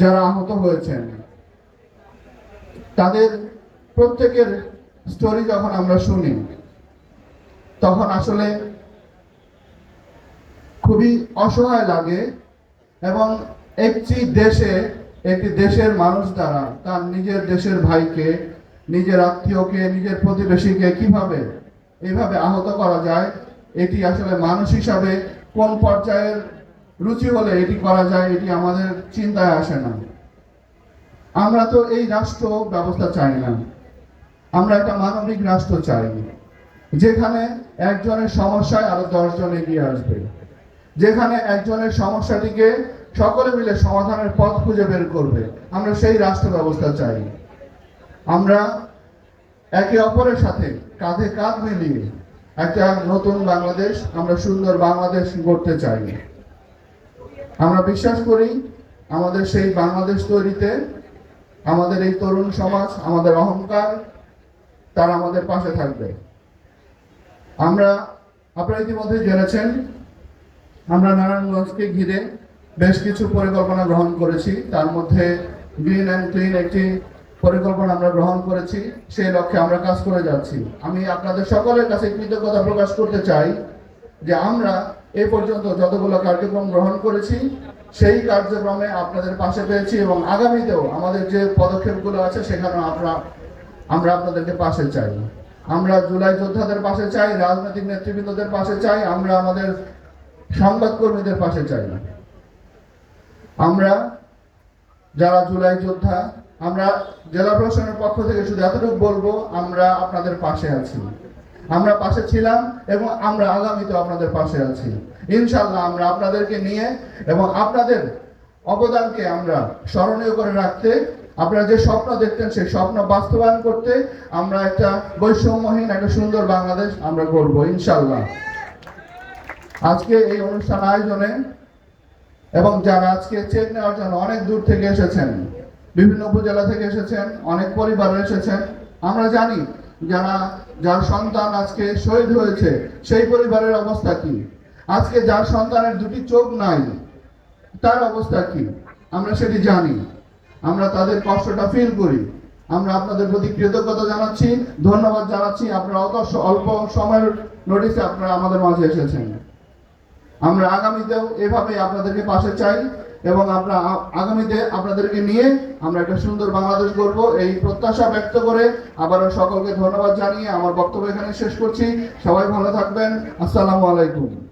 যারা আহত হয়েছেন। তাদের প্রত্যেকের স্টোরি যখন আমরা শুনি, তখন আসলে খুবই অসহায় লাগে এবং একটি দেশে, একটি দেশের মানুষ দ্বারা তার নিজের দেশের ভাইকে, নিজের আত্মীয়কে, নিজের প্রতিবেশীকে কীভাবে এইভাবে আহত করা যায়, এটি আসলে মানুষ হিসাবে কোন পর্যায়ের রুচি হলে এটি করা যায়, এটি আমাদের চিন্তায় আসে না। আমরা তো এই রাষ্ট্র ব্যবস্থা চাই না। আমরা একটা মানবিক রাষ্ট্র চাই, যেখানে একজনের সমস্যায় আরও দশজন এগিয়ে আসবে। যেখানে একজনের সমস্যাটিকে সকলে মিলে সমাধানের পথ খুঁজে বের করবে। আমরা সেই রাষ্ট্র ব্যবস্থা চাই। আমরা একে অপরের সাথে কাঁধে কাঁধ মিলিয়ে একটা নতুন বাংলাদেশ, আমরা সুন্দর বাংলাদেশ গড়তে চাই। আমরা বিশ্বাস করি আমাদের সেই বাংলাদেশ তৈরিতে আমাদের এই তরুণ সমাজ, আমাদের অহংকার, তারা আমাদের পাশে থাকবে। আমরা আপনারা ইতিমধ্যে জেনেছেন, আমরা নারায়ণগঞ্জকে ঘিরে বেশ কিছু পরিকল্পনা গ্রহণ করেছি। তার মধ্যে গ্রিন অ্যান্ড ক্লিন একটি পরিকল্পনা আমরা গ্রহণ করেছি। সেই লক্ষ্যে আমরা কাজ করে যাচ্ছি। আমি আপনাদের সকলের কাছে কৃতজ্ঞতা প্রকাশ করতে চাই যে আমরা এ পর্যন্ত যতগুলো কার্যক্রম গ্রহণ করেছি, সেই কার্যক্রমে আপনাদের পাশে পেয়েছি এবং আগামীতেও আমাদের যে পদক্ষেপগুলো আছে সেখানে আমরা আমরা আপনাদেরকে পাশে চাই। আমরা জুলাই যোদ্ধাদের পাশে চাই, রাজনৈতিক নেতৃবৃন্দদের পাশে চাই, আমরা আমাদের সংবাদকর্মীদের পাশে চাই। আমরা যারা জুলাই যোদ্ধা, আমরা জেলা প্রশাসনের পক্ষ থেকে শুধু এতটুকু বলব, আমরা আপনাদের পাশে আছি। আমরা পাশে ছিলাম এবং আমরা আগামীতে আপনাদের পাশে আছি। ইনশাল্লাহ আমরা আপনাদেরকে নিয়ে এবং আপনাদের অবদানকে আমরা স্মরণীয় করে রাখতে, আপনারা যে স্বপ্ন দেখতেন সেই স্বপ্ন বাস্তবায়ন করতে আমরা একটা বৈষম্যহীন, একটা সুন্দর বাংলাদেশ আমরা করব ইনশাল্লাহ আজকে এই অনুষ্ঠান আয়োজনে এবং যারা আজকে চেক নেওয়ার জন্য অনেক দূর থেকে এসেছেন, বিভিন্ন উপজেলা থেকে এসেছেন, অনেক পরিবার এসেছেন, আমরা জানি যারা, যার সন্তান আজকে শহীদ হয়েছে, সেই পরিবারের অবস্থা কি? আজকে যার সন্তানের দুটি চোখ নাই, তার অবস্থা কি? আমরা সেটি জানি। আমরা তাদের কষ্টটা ফিল করি। আমরা আপনাদের প্রতি কৃতজ্ঞতা জানাচ্ছি, ধন্যবাদ জানাচ্ছি। আপনারা অত অল্প সময়ের নোটিসে আপনারা আমাদের মাঝে এসেছেন। আমরা আগামীতেও এভাবে আপনাদেরকে পাশে চাই। এবং আমরা আগামীতে আপনাদেরকে নিয়ে আমরা একটা সুন্দর বাংলাদেশ গড়ব। এই প্রত্যাশা ব্যক্ত করে আবারও সকলকে ধন্যবাদ জানিয়ে আমার বক্তব্য এখানে শেষ করছি। সবাই ভালো থাকবেন। আসসালামু আলাইকুম।